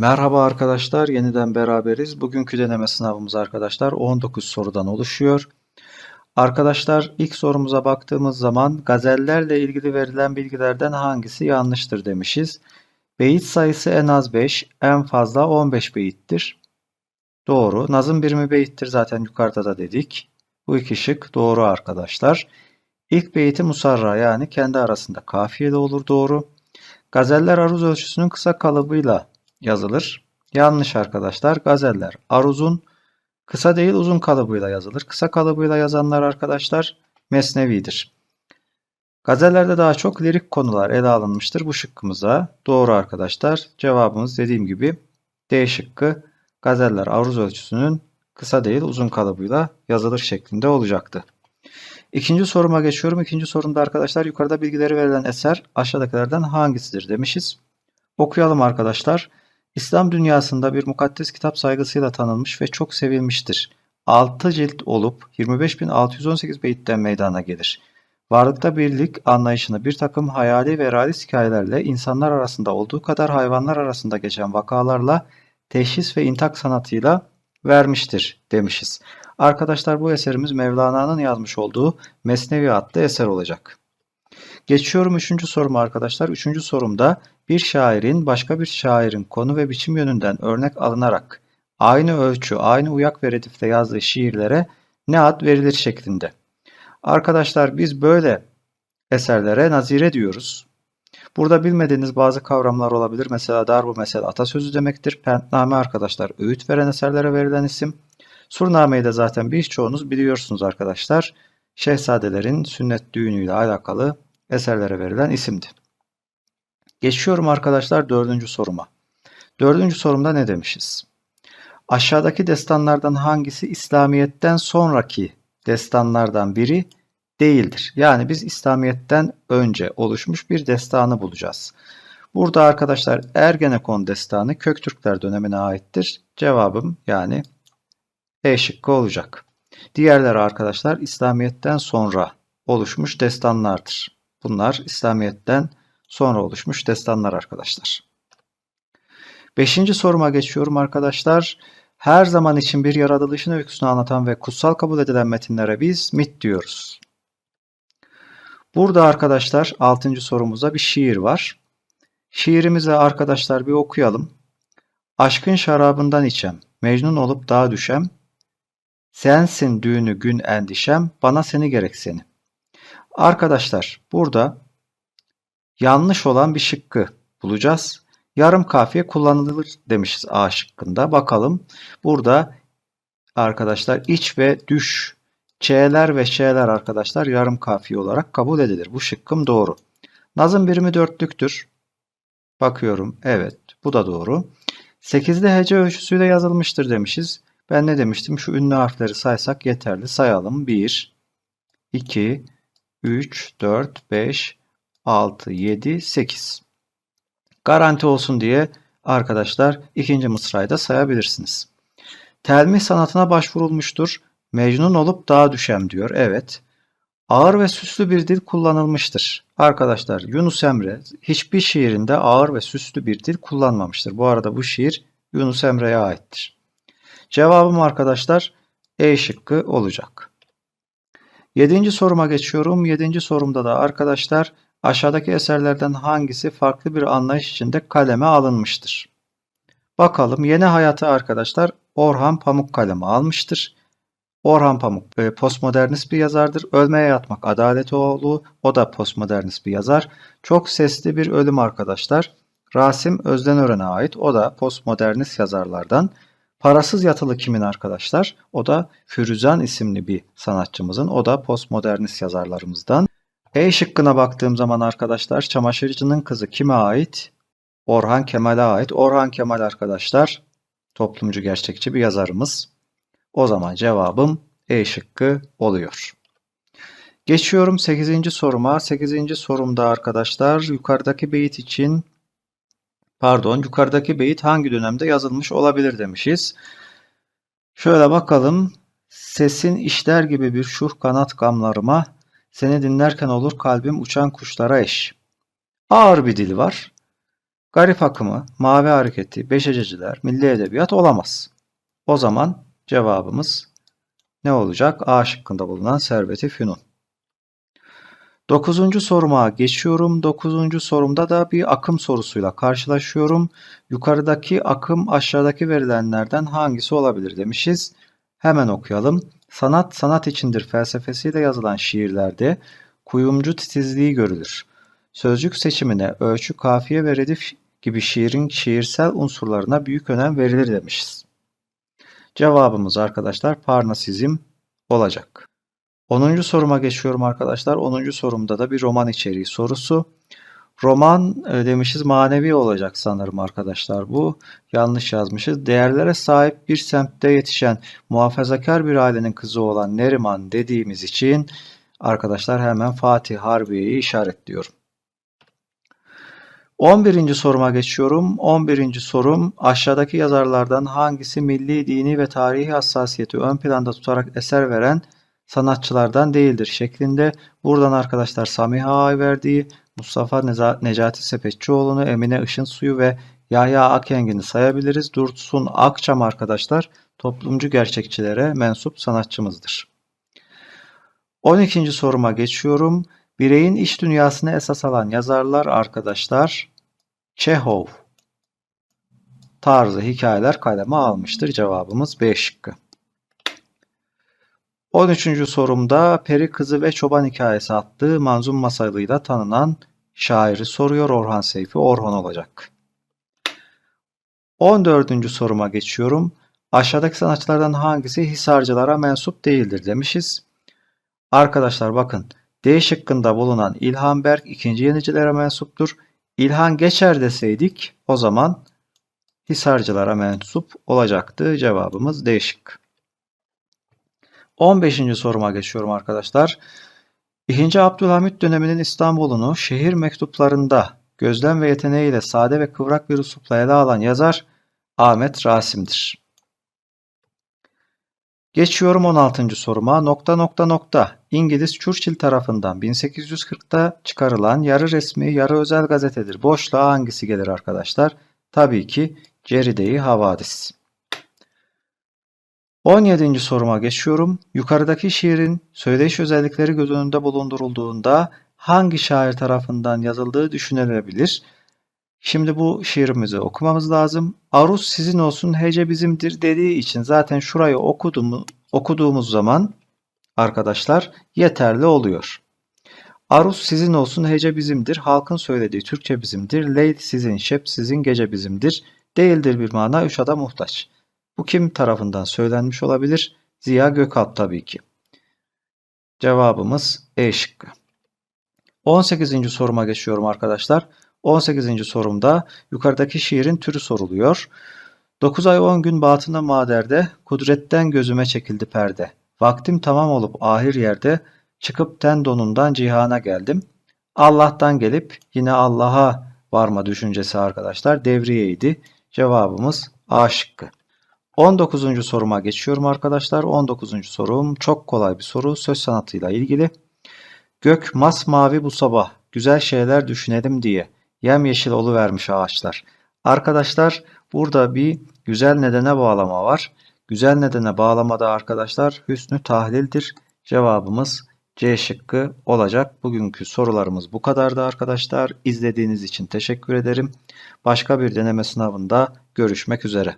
Merhaba arkadaşlar, yeniden beraberiz. Bugünkü deneme sınavımız arkadaşlar 19 sorudan oluşuyor. Arkadaşlar ilk sorumuza baktığımız zaman gazellerle ilgili verilen bilgilerden hangisi yanlıştır demişiz. Beyit sayısı en az 5, en fazla 15 beyittir. Doğru. Nazım birimi beyittir zaten yukarıda da dedik. Bu iki şık doğru arkadaşlar. İlk beyti musarra yani kendi arasında kafiyeli olur doğru. Gazeller aruz ölçüsünün kısa kalıbıyla yazılır. Yanlış arkadaşlar. Gazeller aruzun kısa değil uzun kalıbıyla yazılır. Kısa kalıbıyla yazanlar arkadaşlar mesnevidir. Gazellerde daha çok lirik konular ele alınmıştır bu şıkkımıza. Doğru arkadaşlar. Cevabımız dediğim gibi D şıkkı gazeller aruz ölçüsünün kısa değil uzun kalıbıyla yazılır şeklinde olacaktı. İkinci soruma geçiyorum. İkinci sorumda arkadaşlar yukarıda bilgileri verilen eser aşağıdakilerden hangisidir demişiz. Okuyalım arkadaşlar. İslam dünyasında bir mukaddes kitap saygısıyla tanınmış ve çok sevilmiştir. 6 cilt olup 25.618 beyitten meydana gelir. Varlıkta birlik anlayışını bir takım hayali ve realist hikayelerle insanlar arasında olduğu kadar hayvanlar arasında geçen vakalarla teşhis ve intak sanatıyla vermiştir demişiz. Arkadaşlar bu eserimiz Mevlana'nın yazmış olduğu Mesnevi adlı eser olacak. Geçiyorum üçüncü soruma arkadaşlar. Üçüncü sorumda bir şairin başka bir şairin konu ve biçim yönünden örnek alınarak aynı ölçü, aynı uyak ve redifte yazdığı şiirlere ne ad verilir şeklinde. Arkadaşlar biz böyle eserlere nazire diyoruz. Burada bilmediğiniz bazı kavramlar olabilir. Mesela darbu mesela atasözü demektir. Pentname arkadaşlar öğüt veren eserlere verilen isim. Surnameyi de zaten birçoğunuz biliyorsunuz arkadaşlar. Şehzadelerin sünnet düğünüyle alakalı eserlere verilen isimdi. Geçiyorum arkadaşlar dördüncü soruma. Dördüncü sorumda ne demişiz? Aşağıdaki destanlardan hangisi İslamiyet'ten sonraki destanlardan biri değildir? Yani biz İslamiyet'ten önce oluşmuş bir destanı bulacağız. Burada arkadaşlar Ergenekon destanı Köktürkler dönemine aittir. Cevabım yani E şıkkı olacak. Diğerleri arkadaşlar İslamiyet'ten sonra oluşmuş destanlardır. Bunlar İslamiyet'ten sonra oluşmuş destanlar arkadaşlar. Beşinci soruma geçiyorum arkadaşlar. Her zaman için bir yaratılışın öyküsünü anlatan ve kutsal kabul edilen metinlere biz mit diyoruz. Burada arkadaşlar 6. sorumuzda bir şiir var. Şiirimizi arkadaşlar bir okuyalım. Aşkın şarabından içem, mecnun olup dağa düşem. Sensin düğünü gün endişem, bana seni gerek seni. Arkadaşlar burada yanlış olan bir şıkkı bulacağız. Yarım kafiye kullanılır demişiz A şıkkında. Bakalım burada arkadaşlar iç ve düş Ç'ler ve Ş'ler arkadaşlar yarım kafiye olarak kabul edilir. Bu şıkkım doğru. Nazım birimi dörtlüktür. Bakıyorum. Evet. Bu da doğru. Sekizli hece ölçüsüyle yazılmıştır demişiz. Ben ne demiştim? Şu ünlü harfleri saysak yeterli. Sayalım. 1, 2, 3, 4, 5, 6, 7, 8. Garanti olsun diye arkadaşlar ikinci mısrayı da sayabilirsiniz. Telmih sanatına başvurulmuştur. Mecnun olup dağa düşem diyor. Evet. Ağır ve süslü bir dil kullanılmıştır. Arkadaşlar Yunus Emre hiçbir şiirinde ağır ve süslü bir dil kullanmamıştır. Bu arada bu şiir Yunus Emre'ye aittir. Cevabım arkadaşlar E şıkkı olacak. Yedinci soruma geçiyorum. Yedinci sorumda da arkadaşlar aşağıdaki eserlerden hangisi farklı bir anlayış içinde kaleme alınmıştır? Bakalım yeni hayatı arkadaşlar Orhan Pamuk kaleme almıştır. Orhan Pamuk e, postmodernist bir yazardır. Ölmeye Yatmak Adaletoğlu o da postmodernist bir yazar. Çok sesli bir ölüm arkadaşlar. Rasim Özdenören'e ait o da postmodernist yazarlardan. Parasız yatılı kimin arkadaşlar? O da Firuzan isimli bir sanatçımızın. O da postmodernist yazarlarımızdan. E şıkkına baktığım zaman arkadaşlar çamaşırcının kızı kime ait? Orhan Kemal'e ait. Orhan Kemal arkadaşlar toplumcu gerçekçi bir yazarımız. O zaman cevabım E şıkkı oluyor. Geçiyorum 8. soruma. 8. sorumda arkadaşlar yukarıdaki beyit için pardon yukarıdaki beyit hangi dönemde yazılmış olabilir demişiz. Şöyle bakalım. Sesin işler gibi bir şuh kanat gamlarıma seni dinlerken olur kalbim uçan kuşlara eş. Ağır bir dil var. Garip akımı, mavi hareketi, beşececiler, milli edebiyat olamaz. O zaman cevabımız ne olacak? A şıkkında bulunan Servet-i Fünun. Dokuzuncu soruma geçiyorum. Dokuzuncu sorumda da bir akım sorusuyla karşılaşıyorum. Yukarıdaki akım aşağıdaki verilenlerden hangisi olabilir demişiz. Hemen okuyalım. Sanat, sanat içindir felsefesiyle yazılan şiirlerde kuyumcu titizliği görülür. Sözcük seçimine ölçü, kafiye ve redif gibi şiirin şiirsel unsurlarına büyük önem verilir demişiz. Cevabımız arkadaşlar Parnasizm olacak. 10. soruma geçiyorum arkadaşlar. 10. sorumda da bir roman içeriği sorusu. Roman e, demişiz manevi olacak sanırım arkadaşlar bu. Yanlış yazmışız. Değerlere sahip bir semtte yetişen muhafazakar bir ailenin kızı olan Neriman dediğimiz için arkadaşlar hemen Fatih Harbiye'yi işaretliyorum. 11. soruma geçiyorum. 11. sorum aşağıdaki yazarlardan hangisi milli, dini ve tarihi hassasiyeti ön planda tutarak eser veren sanatçılardan değildir şeklinde. Buradan arkadaşlar Samiha Ayverdi'yi, Mustafa Necati Sepetçioğlu'nu, Emine Işınsuyu ve Yahya Akengin'i sayabiliriz. Dursun Akçam arkadaşlar toplumcu gerçekçilere mensup sanatçımızdır. 12. soruma geçiyorum. Bireyin iş dünyasını esas alan yazarlar arkadaşlar Çehov tarzı hikayeler kaleme almıştır. Cevabımız B şıkkı. 13. sorumda Peri Kızı ve Çoban Hikayesi adlı manzum masalıyla tanınan şairi soruyor Orhan Seyfi Orhan olacak. 14. soruma geçiyorum. Aşağıdaki sanatçılardan hangisi Hisarcılara mensup değildir demişiz. Arkadaşlar bakın D şıkkında bulunan İlhan Berk ikinci yenicilere mensuptur. İlhan Geçer deseydik o zaman Hisarcılara mensup olacaktı. Cevabımız D şıkkı. 15. soruma geçiyorum arkadaşlar. 2. Abdülhamit döneminin İstanbul'unu şehir mektuplarında gözlem ve yeteneğiyle sade ve kıvrak bir üslupla ele alan yazar Ahmet Rasim'dir. Geçiyorum 16. soruma. Nokta nokta nokta. İngiliz Churchill tarafından 1840'da çıkarılan yarı resmi yarı özel gazetedir. Boşluğa hangisi gelir arkadaşlar? Tabii ki Ceride-i Havadis. 17. soruma geçiyorum. Yukarıdaki şiirin söyleyiş özellikleri göz önünde bulundurulduğunda hangi şair tarafından yazıldığı düşünülebilir? Şimdi bu şiirimizi okumamız lazım. Aruz sizin olsun, hece bizimdir dediği için zaten şurayı okuduğumuz, okuduğumuz zaman arkadaşlar yeterli oluyor. Aruz sizin olsun, hece bizimdir. Halkın söylediği Türkçe bizimdir. Leyl sizin, şep sizin, gece bizimdir. Değildir bir mana, üç ada muhtaç. Bu kim tarafından söylenmiş olabilir? Ziya Gökalp tabii ki. Cevabımız E şıkkı. 18. soruma geçiyorum arkadaşlar. 18. sorumda yukarıdaki şiirin türü soruluyor. 9 ay 10 gün batına maderde, kudretten gözüme çekildi perde. Vaktim tamam olup ahir yerde, çıkıp ten donundan cihana geldim. Allah'tan gelip yine Allah'a varma düşüncesi arkadaşlar devriyeydi. Cevabımız A şıkkı. 19. soruma geçiyorum arkadaşlar. 19. sorum çok kolay bir soru. Söz sanatıyla ilgili. Gök masmavi bu sabah. Güzel şeyler düşünelim diye. Yemyeşil vermiş ağaçlar. Arkadaşlar burada bir güzel nedene bağlama var. Güzel nedene bağlamada arkadaşlar hüsnü tahlildir. Cevabımız C şıkkı olacak. Bugünkü sorularımız bu kadardı arkadaşlar. İzlediğiniz için teşekkür ederim. Başka bir deneme sınavında görüşmek üzere.